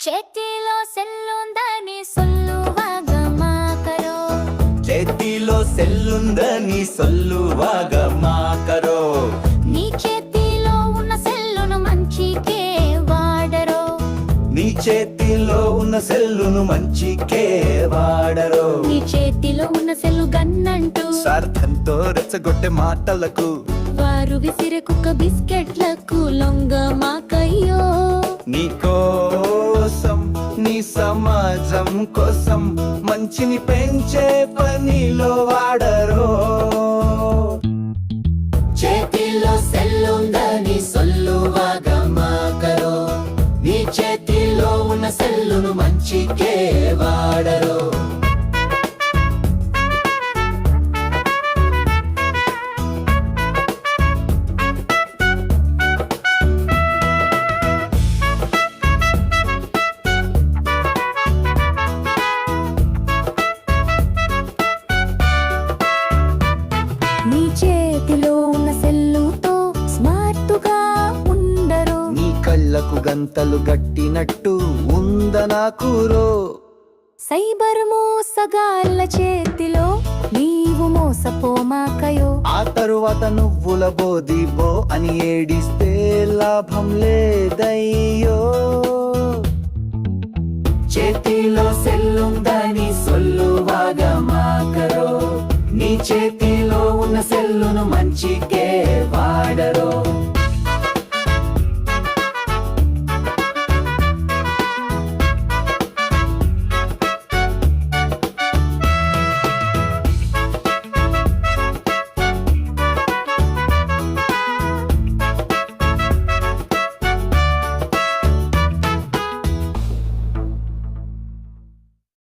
చేతిలో సెల్లుందని సొల్లువాగ మాకరో చేతిలో సెల్లుందని సొల్లువాగ మాకరో నీ చేతిలో ఉన్న సెల్లును మంచికే వాడరో. నీ చేతిలో ఉన్న సెల్లును మంచికే వాడరో. నీ చేతిలో ఉన్న సెల్లు గన్నంటూ. స్వార్థంతో రెచ్చగొట్టే మాటలకు. వారు విసిరే కుక్క బిస్కెట్లకు లొంగ మాక సమాజం కోసం మంచిని పెంచే పనిలో వాడరో. చేతిలో సెల్లుందని సొల్లు మాకరో నీ చేతిలో ఉన్న సెల్లును మంచికే వాడరు. నీ చేతిలో ఉన్న సెల్లుతో స్మార్ట్గా ఉండరు. నీ కళ్ళకు గంతలు గట్టినట్టు ఉందనాకురో సైబర్ మోసగాళ్ళ చేతిలో నీవు మోసపోమాకయో. ఆ తరువాత నువ్వుల బోదిబో అని ఏడిస్తే లాభం లేదయ్యో. చేతిలో సెల్లుందని సొల్లువాగా మాకరో నీ చేతిలో ఉన్న సెల్లును మంచికే వాడరో